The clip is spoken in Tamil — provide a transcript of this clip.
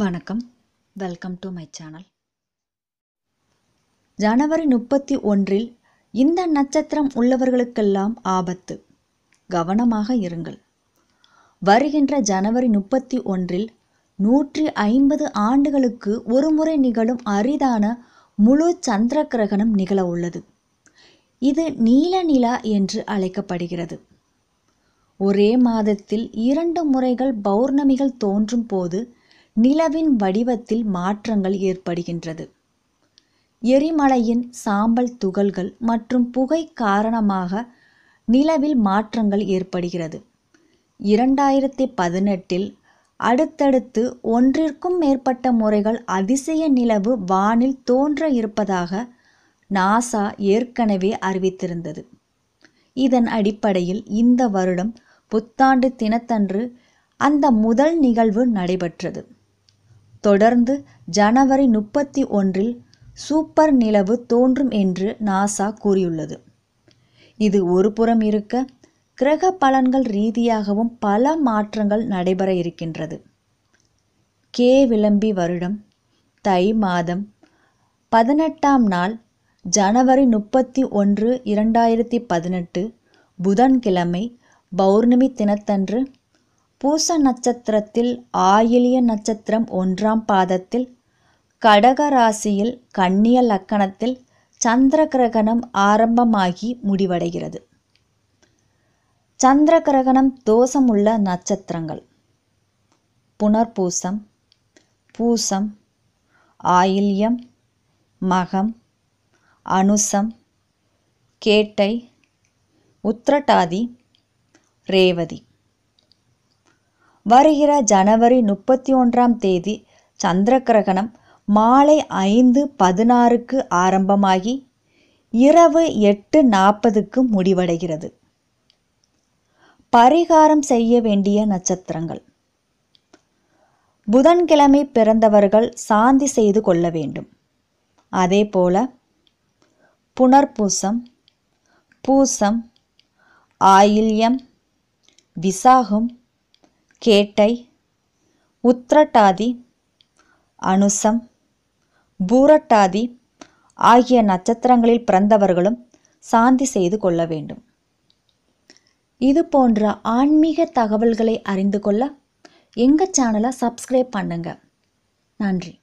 வணக்கம். வெல்கம் டு மை சேனல் ஜனவரி முப்பத்தி ஒன்றில் இந்த நட்சத்திரம் உள்ளவர்களுக்கெல்லாம் ஆபத்து. கவனமாக இருங்கள். வருகின்ற ஜனவரி முப்பத்தி ஒன்றில் நூற்றி ஐம்பது ஆண்டுகளுக்கு ஒருமுறை நிகழும் அரிதான முழு சந்திர கிரகணம் நிகழ உள்ளது. இது நீல நிலா என்று அழைக்கப்படுகிறது. ஒரே மாதத்தில் இரண்டு முறைகள் பௌர்ணமிகள் தோன்றும் போது நிலவின் வடிவத்தில் மாற்றங்கள் ஏற்படுகின்றது. எரிமலையின் சாம்பல் துகள்கள் மற்றும் புகை காரணமாக நிலவில் மாற்றங்கள் ஏற்படுகிறது. இரண்டாயிரத்தி பதினெட்டில் அடுத்தடுத்து ஒன்றிற்கும் மேற்பட்ட முறைகள் அதிசய நிலவு வானில் தோன்ற இருப்பதாக நாசா ஏற்கனவே அறிவித்திருந்தது. இதன் அடிப்படையில் இந்த வருடம் புத்தாண்டு தினத்தன்று அந்த முதல் நிகழ்வு நடைபெற்றது. தொடர்ந்து ஜனவரி முப்பத்தி ஒன்றில் சூப்பர் நிலவு தோன்றும் என்று நாசா கூறியுள்ளது. இது ஒருபுறம் இருக்க கிரக பலன்கள் ரீதியாகவும் பல மாற்றங்கள் நடைபெற இருக்கின்றது. கே விளம்பி வருடம் தை மாதம் பதினெட்டாம் நாள் ஜனவரி முப்பத்தி ஒன்று இரண்டாயிரத்தி பதினெட்டு புதன்கிழமை பௌர்ணமி தினத்தன்று பூச நட்சத்திரத்தில் ஆயிலிய நட்சத்திரம் ஒன்றாம் பாதத்தில் கடக ராசியில் கன்னிய லக்கணத்தில் சந்திர கிரகணம் ஆரம்பமாகி முடிவடைகிறது. சந்திர கிரகணம் தோஷமுள்ள நட்சத்திரங்கள். புனர்பூசம் பூசம் ஆயில்யம் மகம் அனுசம் கேட்டை உத்திரட்டாதி ரேவதி. வருகிற ஜனவரி முப்பத்தி ஒன்றாம் தேதி சந்திர கிரகணம் மாலை ஐந்து பதினாறுக்கு ஆரம்பமாகி இரவு எட்டு நாற்பதுக்கு முடிவடைகிறது. பரிகாரம் செய்ய வேண்டிய நட்சத்திரங்கள். புதன்கிழமை பிறந்தவர்கள் சாந்தி செய்து கொள்ள வேண்டும். அதேபோல புனர்பூசம் பூசம் ஆயில்யம் விசாகம் கேட்டை உத்திரட்டாதி அனுசம் பூரட்டாதி ஆகிய நட்சத்திரங்களில் பிறந்தவர்களும் சாந்தி செய்து கொள்ள வேண்டும். இது போன்ற ஆன்மீக தகவல்களை அறிந்து கொள்ள எங்கள் சேனலை சப்ஸ்கிரைப் பண்ணுங்கள் நன்றி.